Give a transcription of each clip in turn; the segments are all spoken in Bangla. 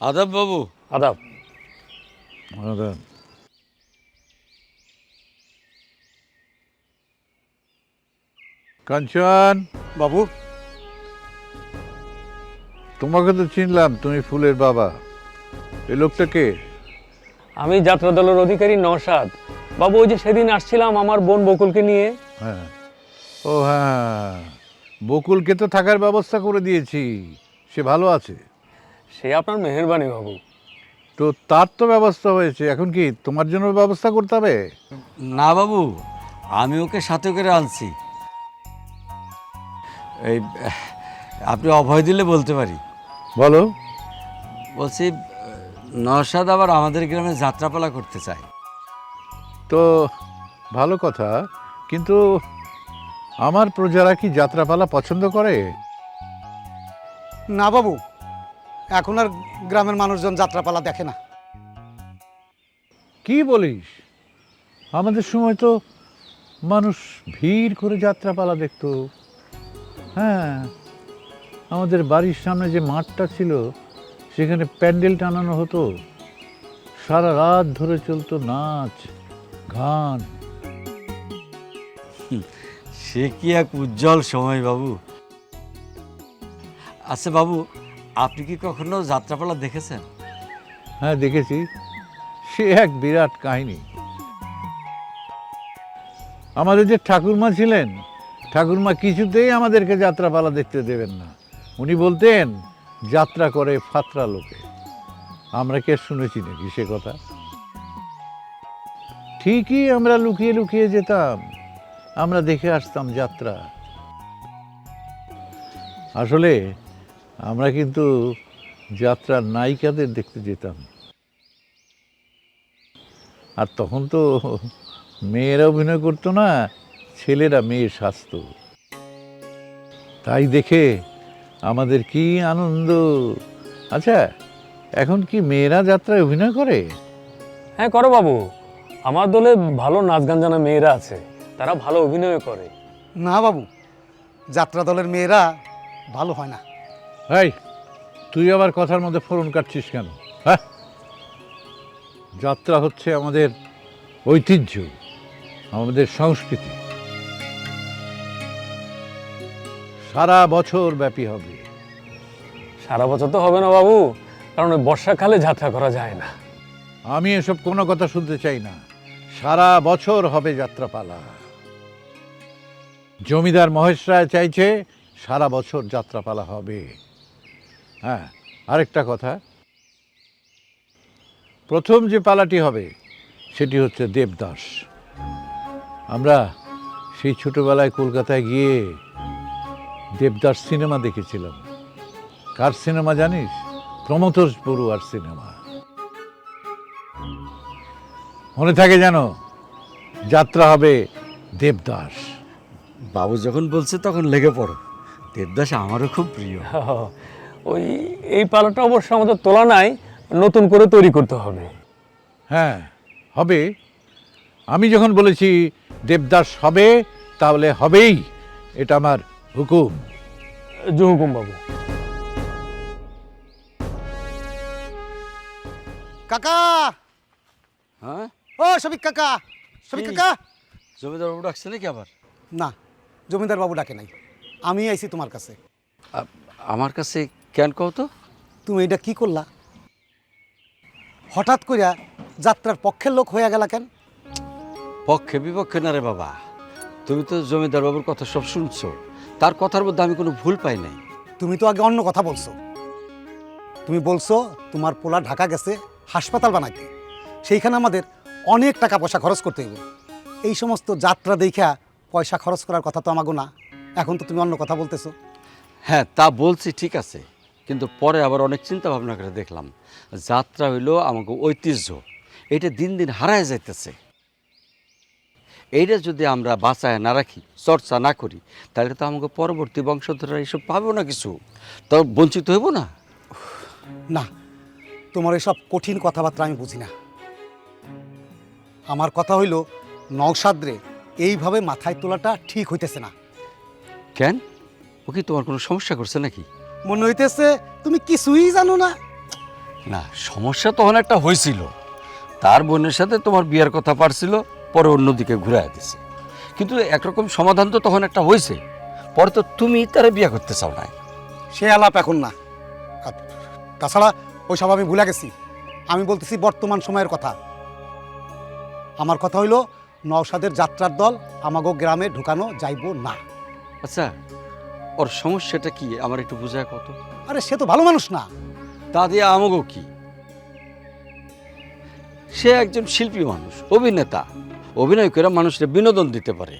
আদাব বাবু। আদাব। কাঞ্চন। বাবু। তোমাকে তো চিনলাম তুমি ফুলের বাবা। এই লোকটাকে আমি যাত্রা দলের অধিকারী নওশাদ। বাবু ওই যে সেদিন আসছিলাম আমার বোন বকুলকে নিয়ে। হ্যাঁ। ও হ্যাঁ বকুলকে তো থাকার ব্যবস্থা করে দিয়েছি। সে ভালো আছে। সে আপনার মেহেরবানি বাবু। তো তার তো ব্যবস্থা হয়েছে। এখন কি তোমার জন্য ব্যবস্থা করতে হবে? না বাবু আমি ওকে সাথে করে আনছি। এই আপনি অভয় দিলে বলতে পারি। বলো। বলছি নওশাদ আবার আমাদের গ্রামে যাত্রাপালা করতে চায়। তো ভালো কথা কিন্তু আমার প্রজারা কি যাত্রাপালা পছন্দ করে? না বাবু এখন আর গ্রামের মানুষজন যাত্রাপালা দেখে না। কি বলিস? আমাদের সময় তো মানুষ ভিড় করে যাত্রাপালা দেখতো। হ্যাঁ আমাদের বাড়ির সামনে যে মাঠটা ছিল সেখানে প্যান্ডেল টানানো হতো। সারা রাত ধরে চলতো নাচ গান। সে কি এক উজ্জ্বল সময় বাবু? আচ্ছা বাবু আপনি কি কখনো যাত্রাপালা দেখেছেন? হ্যাঁ দেখেছি। সে এক বিরাট কাহিনী। আমাদের যে ঠাকুরমা ছিলেন, ঠাকুরমা কিছুতেই আমাদেরকে যাত্রাপালা দেখতে দেবেন না। উনি বলতেন, যাত্রা করে ফাত্রা লোকে। আমরা কে শুনেছি নাকি সে কথা? ঠিকই আমরা লুকিয়ে লুকিয়ে যেতাম। আমরা দেখে আসতাম যাত্রা। আসলে আমরা কিন্তু যাত্রার নায়িকাদের দেখতে যেতাম। আর তখন তো মেয়েরা অভিনয় করতো না ছেলেরা মেয়ে সাজত। তাই দেখে আমাদের কি আনন্দ। আচ্ছা এখন কি মেয়েরা যাত্রায় অভিনয় করে? হ্যাঁ করো বাবু। আমার দলে ভালো নাচ গান জানা মেয়েরা আছে তারা ভালো অভিনয় করে। না বাবু যাত্রা দলের মেয়েরা ভালো হয় না। এই তুই আবার কথার মধ্যে ফোরন কাটছিস কেন? হ্যাঁ? যাত্রা হচ্ছে আমাদের ঐতিহ্য আমাদের সংস্কৃতি। সারা বছর ব্যাপী হবে। সারা বছর তো হবে না বাবু কারণ ওই বর্ষাকালে যাত্রা করা যায় না। আমি এসব কোনো কথা শুনতে চাই না। সারা বছর হবে যাত্রাপালা। জমিদার মহেশ রায় চাইছে সারা বছর যাত্রাপালা হবে। হ্যাঁ আরেকটা কথা। প্রথম যে পালাটি হবে সেটি হচ্ছে দেবদাস। আমরা সেই ছোটবেলায় কলকাতায় গিয়ে দেবদাস সিনেমা দেখেছিলাম। কার সিনেমা জানিস? প্রমথোষ বড়ুয়ার সিনেমা। মনে থাকে যেন যাত্রা হবে দেবদাস। বাবু যখন বলছে তখন লেগে পড়ো। দেবদাস আমারও খুব প্রিয়। ওই এই পালাটা অবশ্য আমাদের তোলা নাই নতুন করে তৈরি করতে হবে। হ্যাঁ হবে। আমি যখন বলেছি দেবদাস হবে তাহলে হবেই। এটা আমার হুকুম। জুহুকুম বাবু। কাকা! হ্যাঁ? ও সবিক কাকা! সবিক কাকা! জমিদার বাবু ডাকছে নাকি আবার? না জমিদার বাবু ডাকে নাই। আমি আইছি তোমার কাছে। আমার কাছে কেন কও তো? তুমি এটা কি করলা? হঠাৎ কইরা যাত্রার পক্ষের লোক হয়ে গেলা কেন? পক্ষে বিপক্ষে না রে বাবা। তুমি তো জমিদার বাবুর কথা সব শুনছো। তার কথার মধ্যে আমি কোনো ভুল পাই নাই। তুমি তো আগে অন্য কথা বলছো। তুমি বলছো তোমার পোলা ঢাকা গেছে হাসপাতাল বানাইতে। সেইখানে আমাদের অনেক টাকা পয়সা খরচ করতে হইব। এই সমস্ত যাত্রা দেখা পয়সা খরচ করার কথা তো আমাগো না। এখন তো তুমি অন্য কথা বলতেছো। হ্যাঁ তা বলছি ঠিক আছে। কিন্তু পরে আবার অনেক চিন্তা ভাবনা করে দেখলাম যাত্রা হইল আমাকে ঐতিহ্য। এটা দিন দিন হারায় যাইতেছে। এইটা যদি আমরা বাঁচায় না রাখি চর্চা না করি তাহলে তো আমাকে পরবর্তী বংশধররা এইসব পাবো না কিছু। তো বঞ্চিত হইব না? না তোমার এসব কঠিন কথাবার্তা আমি বুঝি না। আমার কথা হইল নওসাদ্রে এইভাবে মাথায় তোলাটা ঠিক হইতেছে না। কেন? ও কি তোমার কোনো সমস্যা করছে নাকি? মনে হইতেছে তুমি কিছুই জানো না। না সমস্যা তখন একটা হয়েছিল তার বোনের সাথে তোমার বিয়ার কথা পারছিল পরে অন্যদিকে ঘুরে দিছে। কিন্তু একরকম সমাধান তো তখন একটা হয়েছে পরে তো তুমি তারা বিয়ে করতে চাও না সে আলাপ এখন না। তাছাড়া ওই সব আমি ভুলে গেছি। আমি বলতেছি বর্তমান সময়ের কথা। আমার কথা হইল নওশাদের যাত্রার দল আমাগো গ্রামে ঢুকানো যাইব না। আচ্ছা ওর সমস্যাটা কি? আমার একটু বোঝায় কত? আরে সে তো ভালো মানুষ না। তা দিয়ে আমাকেও কি? সে একজন শিল্পী মানুষ অভিনেতা। অভিনয় করে মানুষকে বিনোদন দিতে পারে।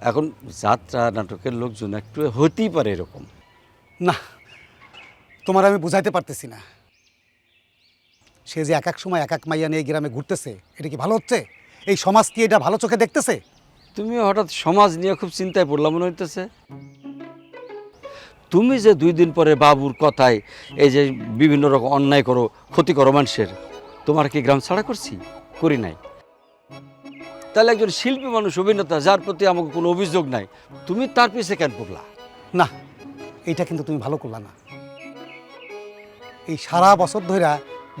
এখন যাত্রা নাটকের লোকজন একটু হতেই পারে এরকম। না তোমার আমি বুঝাইতে পারতেছি না। সে যে এক এক সময় এক এক মাইয়া নিয়ে গ্রামে ঘুরতেছে এটা কি ভালো হচ্ছে? এই সমাজ কি এটা ভালো চোখে দেখতেছে? তুমি হঠাৎ সমাজ নিয়ে খুব চিন্তায় পড়লাম মনে হইতেছে। তুমি যে দুই দিন পরে বাবুর কথায় এই যে বিভিন্ন রকম অন্যায় করো ক্ষতি করো মানুষের তোমার কি গ্রাম ছাড়া করছি? করি নাই। তাহলে একজন শিল্পী মানুষ অভিনেতা যার প্রতি আমাকে কোনো অভিযোগ নাই তুমি তার পিছে কেন পড়লা? না এইটা কিন্তু তুমি ভালো করলা না। এই সারা বছর ধরে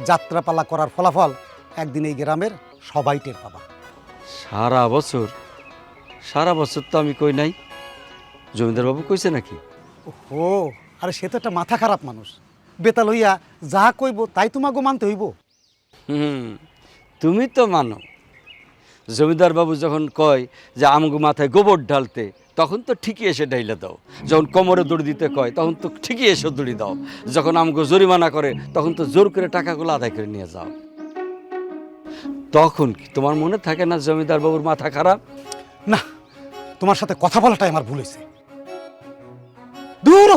যাত্রাপালা করার ফলাফল একদিন এই গ্রামের সবাই টের পাবা। সারা বছর? সারা বছর তো আমি কই নাই। জমিদার বাবু কইছে নাকি? ও আরে সে তো একটা মাথা খারাপ মানুষ। বেতাল হইয়া যা কইব তাই তোমাকে মানতে হইব। হুম তুমি তো মানো। জমিদার বাবু যখন কয় যে আমগো মাথায় গোবর ঢালতে তখন তো ঠিকই এসে ঢাইলে দাও। যখন কোমরে দড়ি দিতে কয় তখন তো ঠিকই এসে দড়ি দাও। যখন আমগো জরিমানা করে তখন তো জোর করে টাকাগুলো আদায় করে নিয়ে যাও। তখন কি তোমার মনে থাকে না জমিদার বাবুর মাথা খারাপ? না তোমার সাথে কথা বলাটাই আমার ভুল হয়েছে। দূর!